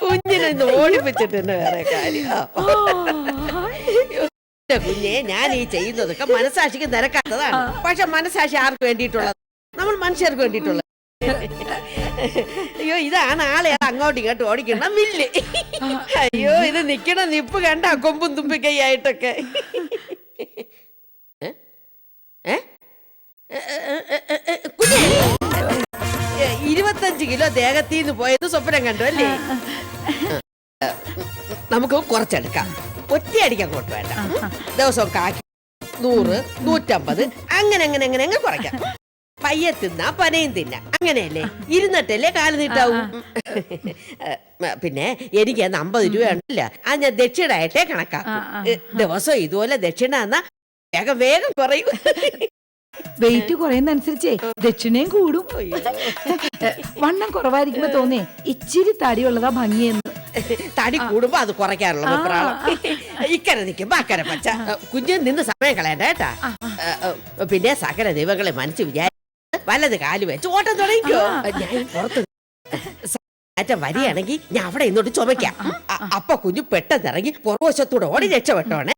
കുഞ്ഞിനെ ഇന്ന് ഓടിപ്പിച്ചിട്ട് തന്നെ വേറെ കാര്യം കുഞ്ഞെ ഞാൻ ഈ ചെയ്യുന്നതൊക്കെ മനസാക്ഷിക്ക് നിരക്കാത്തതാണ്. പക്ഷെ മനസാക്ഷി ആർക്ക് വേണ്ടിയിട്ടുള്ളത്? നമ്മൾ മനുഷ്യർക്ക് വേണ്ടിയിട്ടുള്ളത്. അയ്യോ ഇതാണ് ആളെ അങ്ങോട്ട് ഇങ്ങോട്ടും ഓടിക്കണം മില്ല്. അയ്യോ ഇത് നിക്കണ നിപ്പ് കണ്ട കൊമ്പും തുമ്പിക്കൈയായിട്ടൊക്കെ. ഏ? ഏ? ഏ, ഏ, ഏ, ഏ, ഏ, കുഞ്ഞേ. ഏ, ഇരുപത്തഞ്ച് കിലോ ദേഹത്തിൽ നിന്ന് പോയത് സ്വപ്നം കണ്ടു അല്ലേ? നമുക്ക് കുറച്ചെടുക്കാം. ഒറ്റയടിക്കാൻ കൊണ്ട് വേണ്ട. ദിവസം കാക്കി നൂറ് നൂറ്റമ്പത് അങ്ങനെ അങ്ങനെ അങ്ങനെ അങ്ങനെ കുറയ്ക്കാം. പയ്യെ തിന്നാ പനയും തിന്ന. അങ്ങനെയല്ലേ? ഇരുന്നിട്ടല്ലേ കാൽ നീട്ടാവൂ? പിന്നെ എനിക്ക് അന്ന് അമ്പത് രൂപ ഉണ്ടല്ല. അത് ഞാൻ ദക്ഷിണായിട്ടേ കണക്കാക്കും. ദിവസം ഇതുപോലെ ദക്ഷിണ എന്നാ വേഗം വേഗം കുറയും. വെയിറ്റ് കുറയുന്നതനുസരിച്ചേ ദക്ഷിണയും കൂടും. വണ്ണം കുറവായിരിക്കുമ്പോ തോന്നേ ഇച്ചിരി തടിയുള്ളതാ ഭംഗിയെന്ന്. തടി കൂടുമ്പോ അത് കുറയ്ക്കാനുള്ള വെപ്രാളം ഇക്കരെ നിൽക്കുമ്പോ അക്കരെ പച്ച. കുഞ്ഞു നിന്ന് സമയം കളയണ്ട കേട്ടാ. പിന്നെ സകല ദൈവങ്ങളെ മനസ്സ് വിചാരിച്ച് വലത് കാൽ വെച്ച് ഓട്ടം തുടങ്ങിക്കോ. ഞാൻ പുറത്ത് മാറ്റം വരികയാണെങ്കിൽ ഞാൻ അവിടെ ഇന്നോട്ട് ചുമക്കാം അ- അപ്പൊ കുഞ്ഞു പെട്ടെന്ന് ഇറങ്ങി പുറവശത്തൂടെ ഓടി രക്ഷപ്പെട്ടോണേ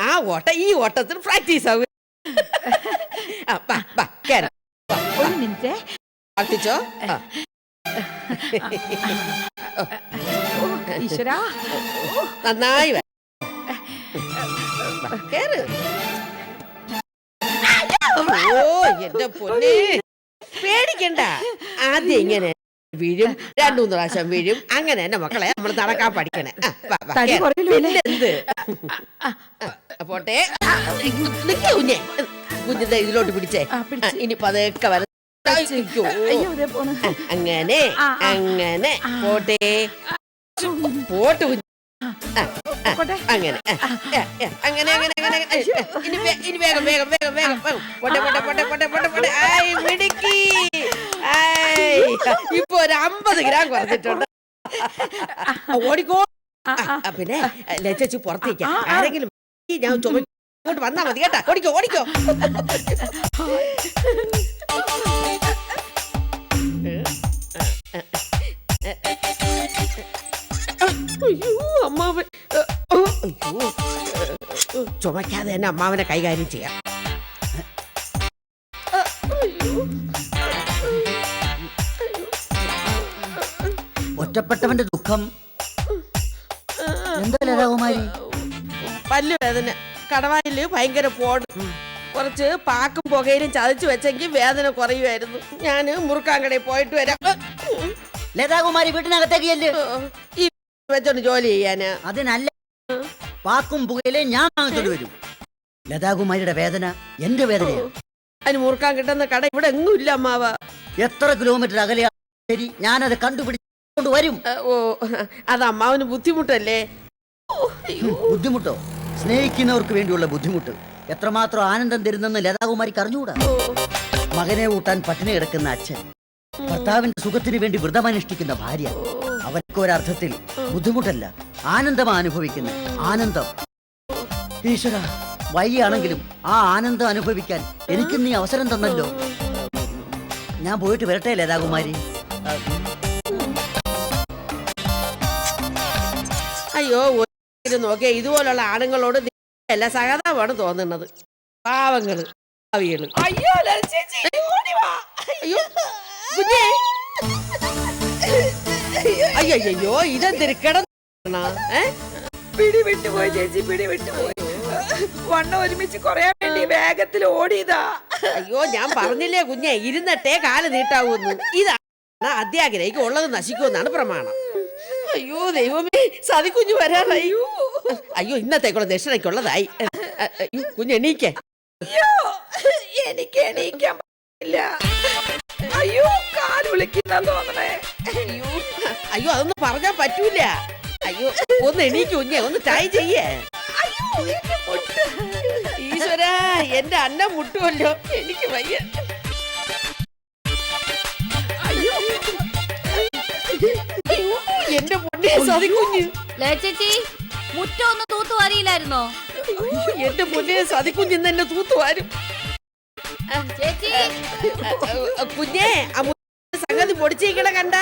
ആ ഓട്ടം ഈ ഓട്ടത്തിന് പ്രാക്ടീസ് ആവും. ആ, വാ, വാ, കേറ്. ഒരു മിനിറ്റ് പ്രാർത്ഥിച്ചോ ആ. ഈശ്വരാ നന്നായി വര. വാ, കേറ്. ഓ എന്റെ പൊന്നെ പേടിക്കണ്ട ആദ്യം ഇങ്ങനെ വീഴും രണ്ടു മൂന്ന് പ്രാവശ്യം വീഴും അങ്ങനെ തന്നെ മക്കളെ നമ്മൾ നടക്കാൻ പഠിക്കണേ ആ, വാ, വാ, തടി കേറ്. കുറയല്ലോ അല്ലേ? എന്ത് ആ, പോട്ടെ കുഞ്ഞെ കുഞ്ഞിന്റെ ഇതിലോട്ട് പിടിച്ചേ. ഇനി പതുക്കെ വര അങ്ങനെ. അങ്ങനെ. പോട്ടെ. പോട്ട് കുഞ്ഞ്. അങ്ങനെ. അങ്ങനെ അങ്ങനെ അങ്ങനെ. ഇനി ഇനി വേഗം വേഗം വേഗം വേഗം. വേഗം. പൊട്ടെ പൊട്ടെ പൊട്ടെ പൊട്ടെ പൊട്ടെ പൊട്ടെ. ആയി മിടുക്കി. ആയി ഇപ്പൊ ഒരു അമ്പത് ഗ്രാം കുറഞ്ഞിട്ടുണ്ട്. ഓടിക്കോ. പിന്നെ ലച്ചു പുറത്തേക്ക്. ആരെങ്കിലും ഞാൻ ചുമ ഇങ്ങോട്ട് വന്നാ മതി കേട്ടാ. ഓടിക്കോ ഓടിക്കോ. അയ്യോ അമ്മാവൻ. അയ്യോ. ചുമക്കാതെ തന്നെ അമ്മാവനെ കൈകാര്യം ചെയ്യാം. ഒറ്റപ്പെട്ടവന്റെ ദുഃഖം എന്താ രാകുമാരി പല്ലു വേദന കടവായിൽ ഭയങ്കര പോട്. കുറച്ച് പാക്കും പുകയിലും ചതച്ചു വെച്ചെങ്കിൽ വേദന കുറയുമായിരുന്നു. ഞാൻ മുറുക്കാങ്കടയിൽ പോയിട്ട് വരാം. ലതാകുമാരി വീട്ടിനകത്തേക്ക് ചെല്ല്. ഈ വെച്ചോണ്ട് ജോലി ചെയ്യാന്. അതിനല്ല പാക്കും പുകയിലെ ഞാൻ വാങ്ങിച്ചോണ്ട് വരും. ലതാകുമാരിയുടെ വേദന എന്റെ വേദനയാണ് അതിന് മുറുക്കാൻ കിട്ടുന്ന കട ഇവിടെ എങ്ങും ഇല്ല അമ്മാവ. എത്ര കിലോമീറ്റർ അകലെയാ? ശരി ഞാനത് കണ്ടുപിടിച്ചുകൊണ്ട് വരും. ഓ അത് അമ്മാവിന് ബുദ്ധിമുട്ടല്ലേ. ബുദ്ധിമുട്ടോ? സ്നേഹിക്കുന്നവർക്ക് വേണ്ടിയുള്ള ബുദ്ധിമുട്ട്. എത്രമാത്രം ആനന്ദം തരുന്നെന്ന് ലതാകുമാരിക്ക് അറിഞ്ഞുകൂടാ മകനെ ഊട്ടാൻ പട്ടിണി കിടക്കുന്ന അച്ഛൻ. ഭർത്താവിന്റെ സുഖത്തിന് വേണ്ടി വ്രതമനുഷ്ഠിക്കുന്ന ഭാര്യ. അവർക്ക് ഒരർത്ഥത്തിൽ ബുദ്ധിമുട്ടല്ല ആനന്ദം അനുഭവിക്കുന്ന. ആനന്ദം. ഈശ്വര വയ്യാണെങ്കിലും ആ ആനന്ദം അനുഭവിക്കാൻ എനിക്ക് നീ അവസരം തന്നല്ലോ. ഞാൻ പോയിട്ട് വരട്ടെ ലതാകുമാരി? അയ്യോ ഒരു നോക്കിയാൽ ഇതുപോലുള്ള ആണുങ്ങളോട് അല്ല സഹതാവാണ് തോന്നുന്നത്. പാവങ്ങൾ ഭാവികൾ. അയ്യോ. അയ്യോ കുഞ്ഞേ. അയ്യോ അയ്യോ ഇതെന്തിരി കിടന്ന ഏ? പിടി വിട്ടുപോയി ചേച്ചി പിടി വിട്ടുപോയി. വണ്ണ ഒരുമിച്ച് കുറയാൻ വേണ്ടി വേഗത്തിൽ ഓടിയതാ. അയ്യോ ഞാൻ പറഞ്ഞില്ലേ കുഞ്ഞെ ഇരുന്നിട്ടേ കാൽ നീട്ടാവൂന്ന്. ഇതാണ് അത്യാഗ്രഹിക്ക് ഉള്ളത് നശിക്കുമെന്നാണ് പ്രമാണം. അയ്യോ ദൈവമേ. സതിക്കുഞ്ഞു വരാറായി. അയ്യോ. ഇന്നത്തേക്കുള്ള ദക്ഷിണയ്ക്കുള്ളതായി അയ്യോ കുഞ്ഞ് എണീക്കേ. അയ്യോ എനിക്ക് എണീക്കാൻ പറ്റില്ല. അയ്യോ കാൽ വിളിക്കുന്ന തോന്നണേ. അയ്യോ അയ്യോ അതൊന്നും പറഞ്ഞാ പറ്റൂല. അയ്യോ ഒന്ന് എണീക്ക് കുഞ്ഞെ ഒന്ന് ട്രൈ ചെയ്യേ. ഈശ്വര എന്റെ അന്നം മുട്ടുമല്ലോ. എനിക്ക് വയ്യ. പൊന്നെ സതിക്കുഞ്ഞ് ചേച്ചി മുറ്റം ഒന്ന് തൂത്തു അറിയില്ലായിരുന്നോ അയ്യോ, എന്റെ പൊന്നെ സതിക്കുഞ്ഞ് ഇന്ന് എന്നെ തൂത്തുവാരും ചേച്ചി. കുഞ്ഞേ ആ മുറ്റത്തെ സംഗതി പൊടിച്ചേക്കണ കണ്ട